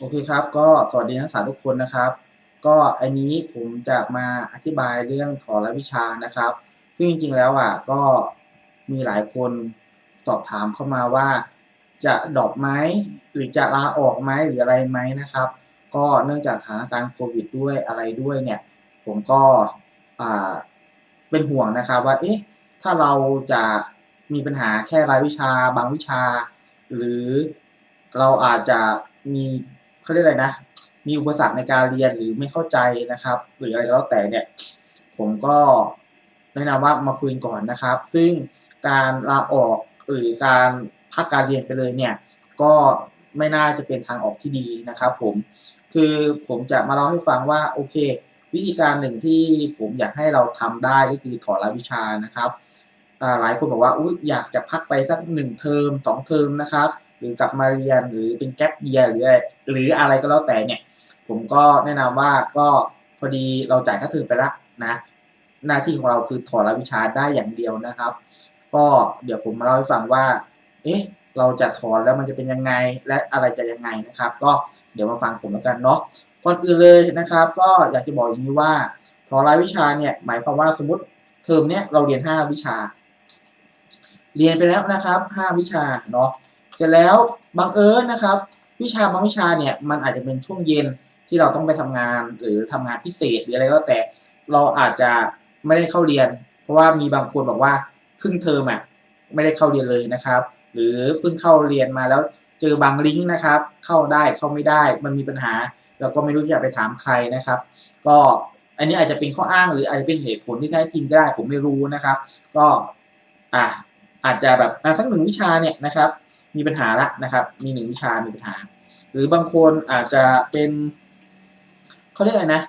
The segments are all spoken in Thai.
โอเคครับ ก็สวัสดีนักศึกษาทุกคนนะครับ ก็อันนี้ผมจะมาอธิบายเรื่องถอนรายวิชานะครับ ซึ่งจริงๆแล้วอะก็มีหลายคนสอบถามเข้ามาว่า จะดรอปไหมหรือจะลาออกไหมหรืออะไรไหมนะครับ ก็เนื่องจากสถานการณ์โควิดด้วยอะไรด้วยเนี่ย ผมก็อ่าเป็นห่วงนะครับว่าเอ๊ะถ้าเราจะมีปัญหาแค่รายวิชาบางวิชา หรือเราอาจจะมี เขาเรียกอะไรนะ มีอุปสรรคในการเรียนหรือไม่เข้าใจนะครับ หรืออะไรก็แล้วแต่เนี่ย ผมก็แนะนำว่ามาคุยก่อนนะครับ ซึ่งการลาออกหรือการพักการเรียนไปเลยเนี่ย ก็ไม่น่าจะเป็นทางออกที่ดีนะครับ ผม คือผมจะมาเล่าให้ฟังว่าโอเค วิธีการหนึ่งที่ผมอยากให้เราทำได้ก็คือถอนรายวิชานะครับหลายคนบอกว่าออยากจะพักไปสักหนึ่งเทอมสองเทอมนะครับ หรือกลับมาเรียนหรือเป็นแกลบเยียหรืออะไรหรืออะไรก็แล้วแต่เนี่ย ผมก็แนะนำว่าก็พอดีเราจ่ายค่าเทอมไปแล้วนะหน้าที่ของเราคือถอนรายวิชาได้อย่างเดียวนะครับ ก็เดี๋ยวผมมาเล่าให้ฟังว่า เอ๊ะเราจะถอนแล้วมันจะเป็นยังไงและอะไรจะยังไงนะครับ ก็เดี๋ยวมาฟังผมแล้วกันเนาะก่อนอื่นเลยนะครับ ก็อยากจะบอกอย่างนี้ว่าถอนรายวิชาเนี่ยหมายความว่าสมมติเทอมเนี้ยเราเรียน 5 วิชา เรียนไปแล้วนะครับ 5 วิชาเนาะ เสร็จแล้วบังเอิญนะครับ วิชาบางวิชาเนี่ยมันอาจจะเป็นช่วงเย็นที่เราต้องไปทำงานหรือทำงานพิเศษหรืออะไรก็แล้วแต่เราอาจจะไม่ได้เข้าเรียน เพราะว่ามีบางคนบอกว่าครึ่งเทอมอะไม่ได้เข้าเรียนเลยนะครับ หรือเพิ่งเข้าเรียนมาแล้วเจอบางลิงก์นะครับ เข้าได้เข้าไม่ได้มันมีปัญหาเราก็ไม่รู้จะไปถามใครนะครับ ก็อันนี้อาจจะเป็นข้ออ้างหรืออาจจะเป็นเหตุผลที่แท้จริงก็ได้ผมไม่รู้นะครับ ก็อะอาจจะแบบสักหนึ่งวิชาเนี่ยนะครับ มีปัญหาละนะครับ มีหนึ่งวิชามีปัญหา หรือบางคนอาจจะเป็นเขาเรียกอะไรนะ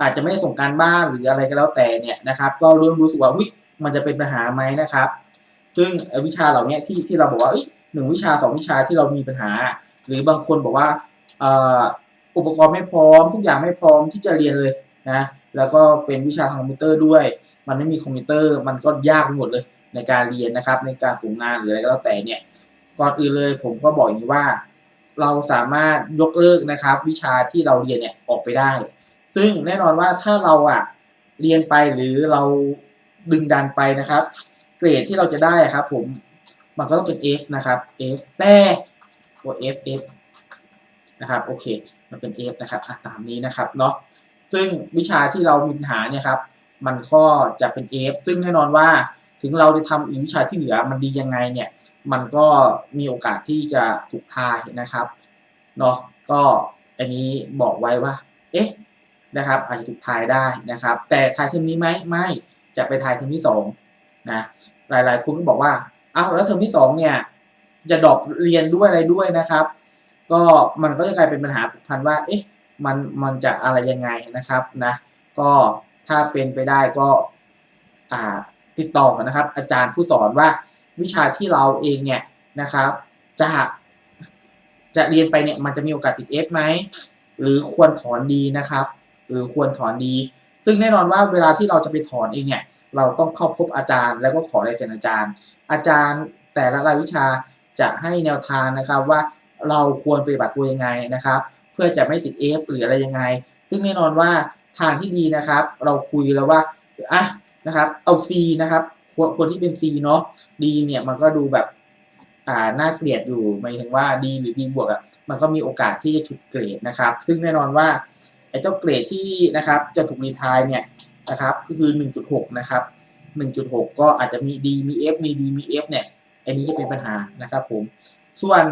อาจจะไม่ส่งการบ้านหรืออะไรก็แล้วแต่เนี่ยนะครับ ก็รู้รู้สึกว่าอุ้ยมันจะเป็นปัญหาไหมนะครับ ซึ่งวิชาเหล่านี้ที่ที่เราบอกว่าหนึ่งวิชาสองวิชาที่เรามีปัญหา หรือบางคนบอกว่าอุปกรณ์ไม่พร้อม ทุกอย่างไม่พร้อมที่จะเรียนเลยนะแล้วก็เป็นวิชาทางคอมพิวเตอร์ด้วย มันไม่มีคอมพิวเตอร์มันก็ยากไปหมดเลยในการเรียนนะครับ ในการส่งงานหรืออะไรก็แล้วแต่เนี่ย ก่อนอื่นเลยผมก็บอกอย่างนี้ว่า เราสามารถยกเลิกนะครับ วิชาที่เราเรียนเนี่ยออกไปได้ ซึ่งแน่นอนว่าถ้าเราอะเรียนไปหรือเราดึงดันไปนะครับ เกรดที่เราจะได้ครับ ผมมันก็ต้องเป็น F นะครับ F แต่ตัว F F นะครับโอเค มันเป็น F นะครับตามนี้นะครับเนาะซึ่งวิชาที่เรามีปัญหาเนี่ยครับ มันก็จะเป็น F ซึ่งแน่นอนว่า ถึงเราจะทำอีกวิชาที่เหลือมันดียังไงเนี่ย มันก็มีโอกาสที่จะถูกทายนะครับเนาะก็อันนี้บอกไว้ว่า เอ๊ะนะครับ อาจจะถูกทายได้นะครับ แต่ทายเทอมนี้ไหมไม่จะไปทายเทอมที่สองนะหลายๆคนก็บอกว่าอ้าวแล้วเทอมที่สองเนี่ยจะดรอปเรียนด้วยอะไรด้วยนะครับ ก็มันก็จะกลายเป็นปัญหาผูกพันว่า เอ๊ะมันมันจะอะไรยังไงนะครับนะ ก็ถ้าเป็นไปได้ก็อ่า ติดต่อนะครับ อาจารย์ผู้สอนว่าวิชาที่เราเองเนี่ยนะครับ จะจะเรียนไปเนี่ยมันจะมีโอกาสติด F ไหมหรือควรถอนดีนะครับ หรือควรถอนดี ซึ่งแน่นอนว่าเวลาที่เราจะไปถอนเองเนี่ยเราต้องเข้าพบอาจารย์ แล้วก็ขอลายเซ็นอาจารย์ อาจารย์แต่ละรายวิชาจะให้แนวทางนะครับว่าเราควรปฏิบัติตัวยังไงนะครับ เพื่อจะไม่ติด F หรืออะไรยังไง ซึ่งแน่นอนว่าทางที่ดีนะครับ เราคุยแล้วว่าอะ นะครับ เอา C นะครับคนที่เป็น C เนาะ D เนี่ยมันก็ดูแบบอ่าน่าเกลียดอยู่หมายถึงว่า D หรือ D บวกอะมันก็มีโอกาสที่จะฉุดเกรดนะครับ ซึ่งแน่นอนว่าไอ้เจ้าเกรดที่นะครับจะถูกรีทายเนี่ยนะครับก็คือ 1.6 นะครับ 1.6 ก็อาจจะมี D มี F มี D มี F เนี่ยอันนี้จะเป็นปัญหานะครับผม ส่วน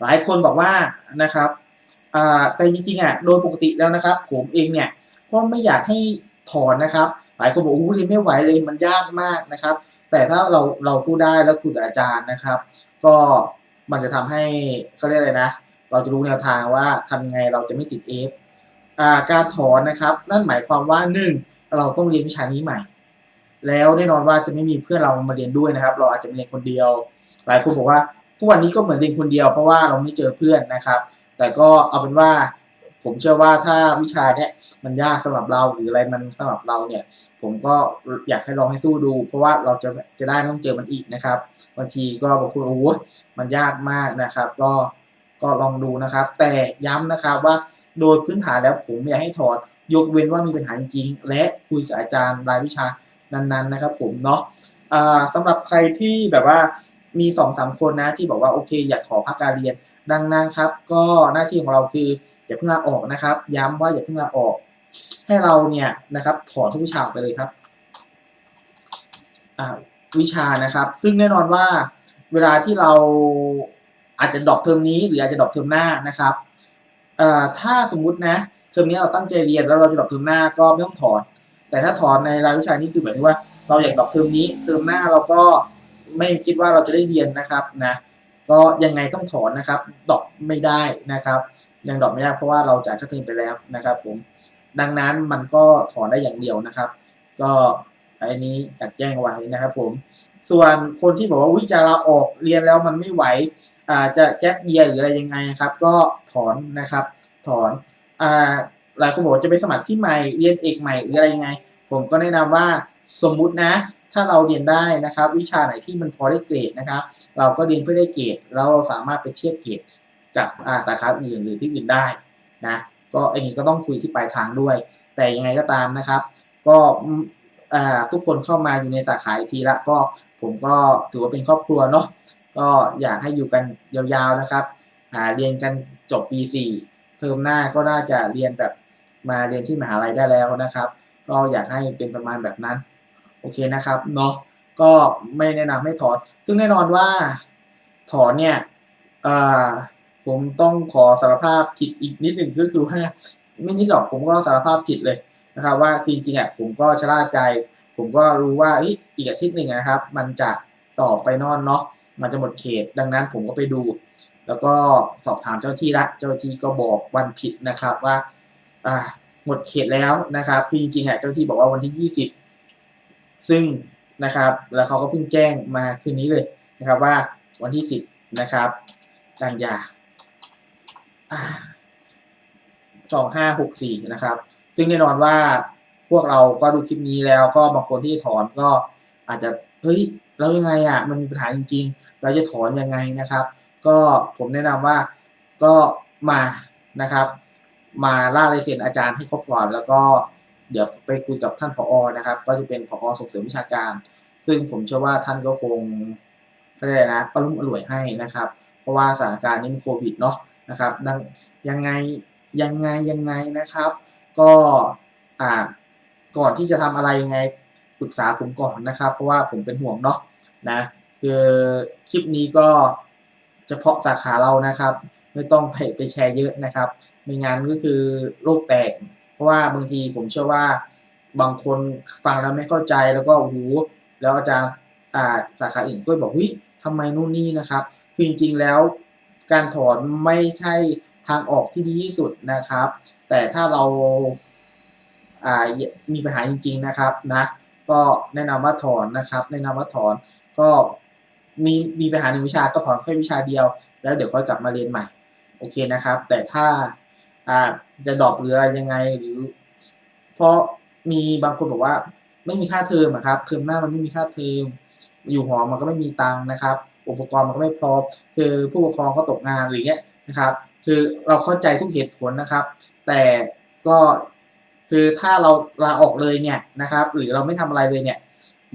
หลายคนบอกว่านะครับแต่จริงๆอะโดยปกติแล้วนะครับ ผมเองเนี่ยก็ไม่อยากให้ ถอนนะครับ หลายคนบอกอู้เรียนไม่ไหวเลยมันยากมากนะครับ แต่ถ้าเราเราสู้ได้แล้วคุยกับอาจารย์นะครับ ก็มันจะทำให้เขาเรียกอะไรนะ เราจะรู้แนวทางว่าทำยังไงเราจะไม่ติด F อ่าการถอนนะครับ นั่นหมายความว่าหนึ่งเราต้องเรียนวิชานี้ใหม่ แล้วแน่นอนว่าจะไม่มีเพื่อนเรามาเรียนด้วยนะครับ เราอาจจะเรียนคนเดียว หลายคนบอกว่าทุกวันนี้ก็เหมือนเรียนคนเดียวเพราะว่าเราไม่เจอเพื่อนนะครับ แต่ก็เอาเป็นว่า ผมเชื่อว่าถ้าวิชาเนี้ยมันยากสำหรับเราหรืออะไรมันสำหรับเราเนี่ย ผมก็อยากให้ลองให้สู้ดู เพราะว่าเราจะจะได้ไม่ต้องเจอมันอีกนะครับบางทีก็บางคนโอ้โหมันยากมากนะครับ ก็ก็ลองดูนะครับ แต่ย้ำนะครับว่าโดยพื้นฐานแล้วผมอยากให้ถอดยกเว้นว่ามีปัญหาจริงๆและคุยกับอาจารย์รายวิชานั้นๆนะครับ ผมเนาะอ่าสำหรับใครที่แบบว่ามีสองสามคนนะที่บอกว่าโอเค อยากขอพักการเรียนดังนั้นครับ ก็หน้าที่ของเราคือ อย่าเพิ่งลาออกนะครับ ย้ำว่าอย่าเพิ่งลาออก ให้เราเนี่ยนะครับถอนทุกวิชาออกไปเลยครับวิชานะครับ ซึ่งแน่นอนว่าเวลาที่เราอาจจะดรอปเทอมนี้ หรืออาจจะดรอปเทอมหน้านะครับถ้าสมมุตินะเทอมนี้เราตั้งใจเรียนแล้วเราจะดรอปเทอมหน้าก็ไม่ต้องถอน แต่ถ้าถอนในรายวิชานี้คือหมายถึงว่าเราอยากดรอปเทอมนี้เทอมหน้าเราก็ไม่คิดว่าเราจะได้เรียนนะครับนะ ก็ยังไงต้องถอนนะครับดอปไม่ได้นะครับ ยังดอปไม่ได้เพราะว่าเราจ่ายค่าเทอมไปแล้วนะครับ ผมดังนั้นมันก็ถอนได้อย่างเดียวนะครับ ก็อันนี้อยากแจ้งไว้นะครับผม ส่วนคนที่บอกว่าวิจาราออกเรียนแล้วมันไม่ไหวอาจจะแก๊ปเยียหรืออะไรยังไงนะครับ ก็ถอนนะครับ ถอนอ่าหลายคนบอกจะไปสมัครที่ใหม่เรียนเอกใหม่หรืออะไรยังไง ผมก็แนะนำว่าสมมุตินะ ถ้าเราเรียนได้นะครับ วิชาไหนที่มันพอได้เกรดนะครับ เราก็เรียนเพื่อได้เกรดเราสามารถไปเทียบเกรดกับอ่าสาขาอื่นหรือที่อื่นได้นะก็อันนี้ก็ต้องคุยที่ปลายทางด้วย แต่ยังไงก็ตามนะครับ ก็ทุกคนเข้ามาอยู่ในสาขาทีละก็ผมก็ถือว่าเป็นครอบครัวเนาะก็อยากให้อยู่กันยาวๆนะครับเรียนกันจบปี 4 เทอมหน้าก็น่าจะเรียนแบบมาเรียนที่มหาลัยได้แล้วนะครับ ก็อยากให้เป็นประมาณแบบนั้น โอเคนะครับเนาะก็ไม่แนะนำให้ถอน ซึ่งแน่นอนว่าถอนเนี่ยผมต้องขอสารภาพผิดอีกนิดหนึ่งก็คือว่าไม่นิดหรอกผมก็สารภาพผิดเลยนะครับ ว่าจริงๆอะผมก็ชะล่าใจ ผมก็รู้ว่าอีกอาทิตย์หนึ่งนะครับ มันจะสอบไฟนอลเนาะมันจะหมดเขต ดังนั้นผมก็ไปดู แล้วก็สอบถามเจ้าที่ละเจ้าที่ก็บอกวันผิดนะครับว่าอ่าหมดเขตแล้วนะครับคือจริงๆอะเจ้าที่บอกว่าวันที่ 20 ซึ่งนะครับแล้วเขาก็เพิ่งแจ้งมาคืนนี้เลยนะครับว่าวันที่ 10 นะครับ กันยาสองห้าหกสี่นะครับ ซึ่งแน่นอนว่าพวกเราก็ดูคลิปนี้แล้วก็บางคนที่ถอนก็อาจจะเฮ้ยแล้วยังไงอะมันมีปัญหาจริง ๆ เราจะถอนยังไงนะครับ ก็ผมแนะนำว่าก็มานะครับ มาล่าลายเซ็นอาจารย์ให้ครบก่อนแล้วก็ เดี๋ยวไปคุยกับท่านผอนะครับ ก็จะเป็นผอส่งเสริมวิชาการ ซึ่งผมเชื่อว่าท่านก็คงก็ได้นะอรุ่มอร่วยให้นะครับ เพราะว่าสถานการณ์นี้มันโควิดเนาะนะครับดังยังไงยังไงยังไงนะครับ ก็อ่าก่อนที่จะทำอะไรยังไงปรึกษาผมก่อนนะครับ เพราะว่าผมเป็นห่วงเนาะนะคือคลิปนี้ก็เฉพาะสาขาเรานะครับ ไม่ต้องไปไปแชร์เยอะนะครับ ไม่งั้นก็คือโลกแตก ราะว่าบางทีผมเชื่อว่าบางคนฟังแล้วไม่เข้าใจแล้วก็โอ้โหแล้วอาจารย์อาสาขาอื่นก็บอกวิทำไมนู่นนี่นะครับคือจริงๆแล้ว การถอนไม่ใช่ทางออกที่ดีที่สุดนะครับ แต่ถ้าเราอ่ามีปัญหาจริง ๆนะครับนะก็แนะนำว่าถอนนะครับ แนะนำว่าถอนก็มีมีปัญหาหนึ่งวิชาก็ถอนแค่วิชาเดียว แล้วเดี๋ยวค่อยกลับมาเรียนใหม่โอเคนะครับ แต่ถ้า อ่าจะดรอปหรืออะไรยังไงหรือ เพราะมีบางคนบอกว่า ไม่มีค่าเทอมอะครับเทอมหน้ามันไม่มีค่าเทอมอยู่หอมันก็ไม่มีตังค์นะครับ อุปกรณ์มันก็ไม่พร้อมคือผู้ปกครองก็ตกงานหรือเงี้ยนะครับ คือเราเข้าใจทุกเหตุผลนะครับ แต่ก็คือถ้าเราลาออกเลยเนี่ยนะครับ หรือเราไม่ทำอะไรเลยเนี่ย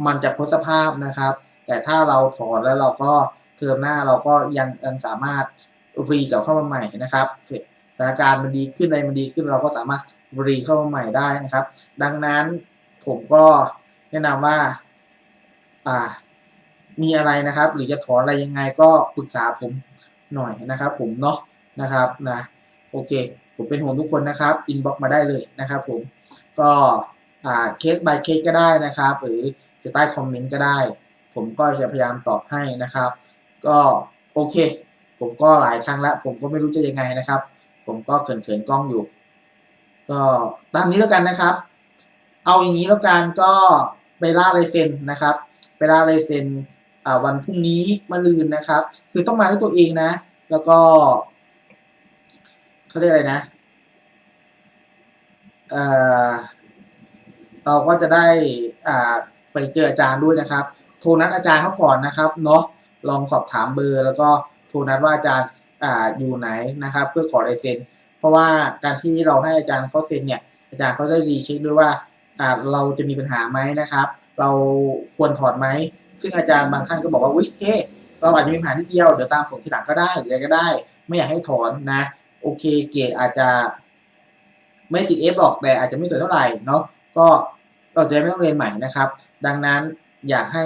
มันจะพ้นสภาพนะครับ แต่ถ้าเราถอนแล้วเราก็เทอมหน้าเราก็ยังยังสามารถรีกลับเข้ามาใหม่นะครับเสร็จ สถานการณ์มันดีขึ้นอะไรมันดีขึ้นเราก็สามารถรีเข้ามาใหม่ได้นะครับ ดังนั้นผมก็แนะนำว่าอ่ามีอะไรนะครับ หรือจะถอนอะไรยังไงก็ปรึกษาผมหน่อยนะครับ ผมเนาะนะครับนะโอเค ผมเป็นห่วงทุกคนนะครับอินบ็อกมาได้เลยนะครับ ผมก็อ่าเคส by เคสก็ได้นะครับ หรือจะใต้คอมเมนต์ก็ได้ ผมก็จะพยายามตอบให้นะครับ ก็โอเค ผมก็หลายครั้งแล้ว ผมก็ไม่รู้จะยังไงนะครับ ผมก็เขินๆกล้องอยู่ ก็ตามนี้แล้วกันนะครับ เอาอย่างนี้แล้วกันก็ไปล่าลายเซ็นนะครับ ไปล่าลายเซ็นวันพรุ่งนี้มะรืนนะครับ คือต้องมาด้วยตัวเองนะ แล้วก็เขาเรียกอะไรนะเออเราก็จะได้อ่าไปเจออาจารย์ด้วยนะครับ โทรนัดอาจารย์เขาก่อนนะครับเนาะลองสอบถามเบอร์แล้วก็โทรนัดว่าอาจารย์ อ่าอยู่ไหนนะครับ เพื่อขอลายเซ็น เพราะว่าการที่เราให้อาจารย์เขาเซ็นเนี่ยอาจารย์เขาได้รีเช็คด้วยว่าอ่าเราจะมีปัญหาไหมนะครับ เราควรถอดไหมซึ่งอาจารย์บางท่านก็บอกว่าอุ้ยเคเราอาจจะมีปัญหานิดเดียวเดี๋ยวตามส่งทีหลังก็ได้หรืออะไรก็ได้ ไม่อยากให้ถอนนะ โอเคเกรดอาจจะ ไม่ติด F หรอกแต่อาจจะไม่สวยเท่าไหร่เนาะก็เราจะไม่ต้องเรียนใหม่นะครับ ดังนั้นอยากให้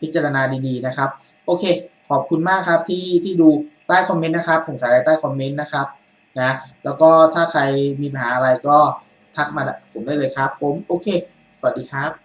พิจารณาดีๆนะครับ โอเค ขอบคุณมากครับที่ที่ดู ต้คอมเมนต์นะครับสงสัยอะไรใต้คอมเมนต์นะครับนะแล้วก็ถ้าใครมีปัญหาอะไรก็ทักมาผมได้เลยครับ ผมโอเค สวัสดีครับ